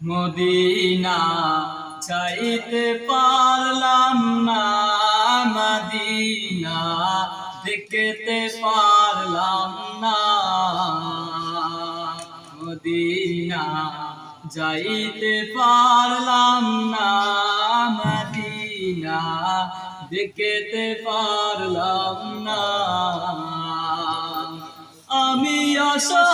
Medina চাইতে পারলাম না মদিনা, দেখতে পারলাম না মদিনা, যাইতে পারলাম না মদিনা, দেখতে পারলাম না। আমি অসহায়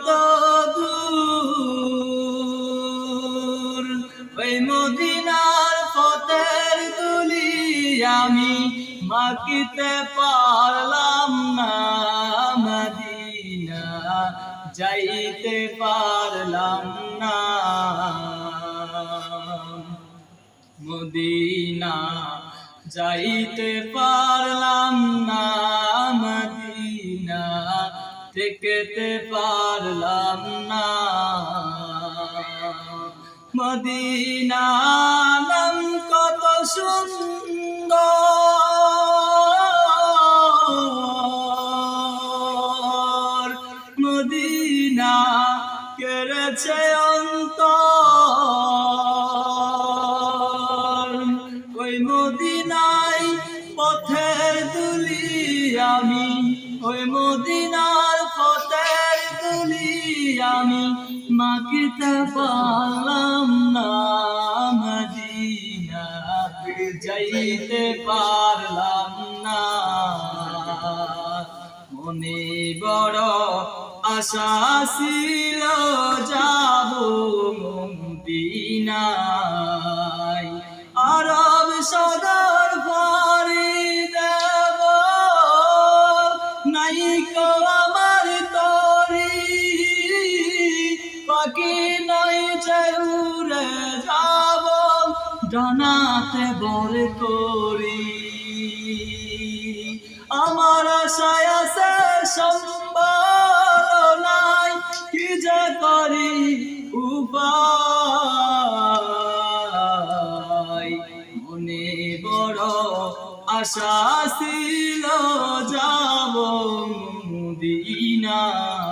যে দূর ওই মদিনার পথের তুলি আমি মাকিতে পারলাম না, মদিনা যাইতে পারলাম না। মদিনা যাইতে পারলাম না। দেখতে পারলাম না। মদিনা নাম কত সুন্দর। মদিনা কেড়েছে অন্তর। ওই মদিনাই পথের দুলি আমি, ওই মদিনার পথের দুলি আমি মাকিতে পারলাম না মদিনা যাইতে পারলাম না। মনে বড় আশা ছিল, যাব মদিনায়। আরব সদর ভারি দেব নাই কো নাই যে উড়ে যাব ডানাতে বর করি। আমার আশায় আছে সম্বল নাই, কি যে করি উপায়। মনে বড় আশা ছিল যাব দিনাই